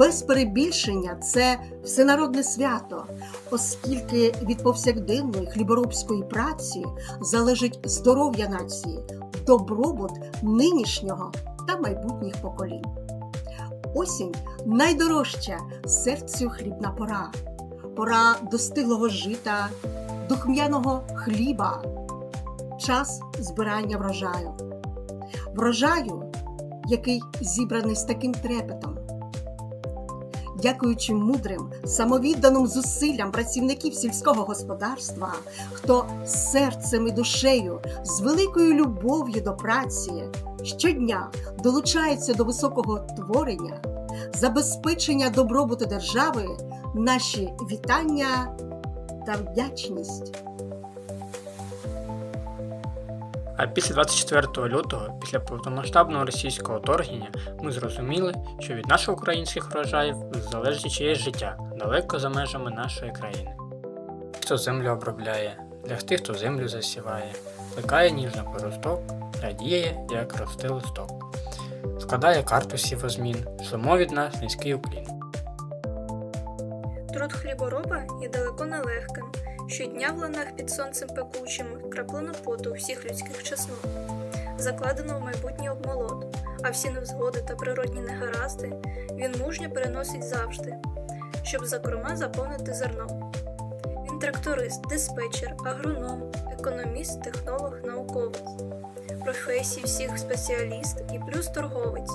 Без перебільшення це всенародне свято, оскільки від повсякденної хліборобської праці залежить здоров'я нації, добробут нинішнього та майбутніх поколінь. Осінь найдорожча серцю хлібна пора, пора достиглого жита, духм'яного хліба, час збирання врожаю. Врожаю, який зібраний з таким трепетом. Дякуючи мудрим, самовідданим зусиллям працівників сільського господарства, хто серцем і душею, з великою любов'ю до праці щодня долучається до високого творення, забезпечення добробуту держави, наші вітання та вдячність. А після 24 лютого, після повномасштабного російського вторгнення, ми зрозуміли, що від наших українських врожаїв залежить чиєсь життя далеко за межами нашої країни. Хто землю обробляє, для тих, хто землю засіває, плекає ніжно поросток, радіє, як росте листок, складає карту сівозмін, шлемо від нас низький уклін. Труд хлібороба є далеко не легким. Щодня в ланах під сонцем пекучим краплину поту всіх людських чеснот, закладено в майбутній обмолот, а всі невзгоди та природні негаразди він мужньо переносить завжди, щоб за корма заповнити зерно. Він тракторист, диспетчер, агроном, економіст, технолог, науковець, професій всіх спеціаліст і плюс торговець,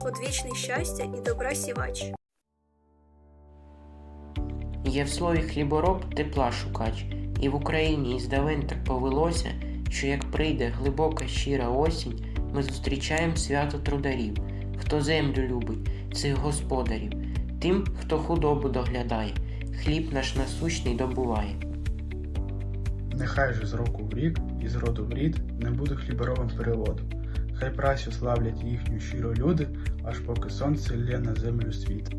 одвічне щастя і добра сівач. Є в слові хлібороб тепла шукач, і в Україні іздавен так повелося, що як прийде глибока щира осінь, ми зустрічаємо свято трударів, хто землю любить, цих господарів, тим, хто худобу доглядає, хліб наш насущний добуває. Нехай же з року в рік і з роду в рід не буде хліборобом переводу. Хай працю славлять їхню щиро люди, аж поки сонце лє на землю світ.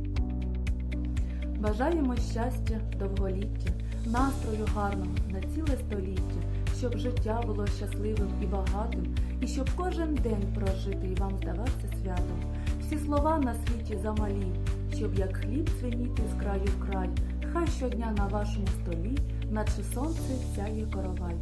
Бажаємо щастя, довголіття, настрою гарного на ціле століття, щоб життя було щасливим і багатим, і щоб кожен день прожитий вам здавався святом. Всі слова на світі замалі, щоб як хліб свиніти з краю в край, хай щодня на вашому столі, наче сонце сяє коровай.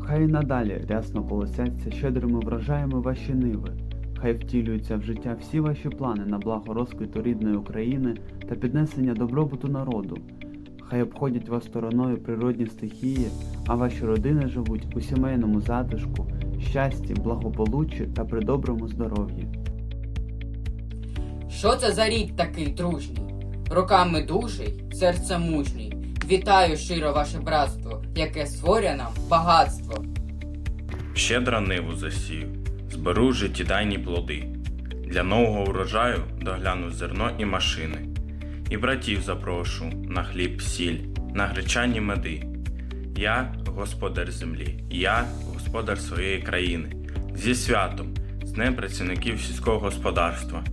Хай і надалі рясно колосяться щедрими врожаями ваші ниви. Хай втілюються в життя всі ваші плани на благо розквіту рідної України та піднесення добробуту народу. Хай обходять вас стороною природні стихії, а ваші родини живуть у сімейному затишку, щасті, благополуччі та при доброму здоров'ї. Що це за рік такий дружній? Роками дужий, серця мужній. Вітаю щиро ваше братство, яке створює нам багатство. Щедро ниву засію, зберу життєдайні плоди. Для нового урожаю догляну зерно і машини. І братів запрошу на хліб, сіль, на гречані меди. Я господар землі, я господар своєї країни. Зі святом, з Днем працівників сільського господарства.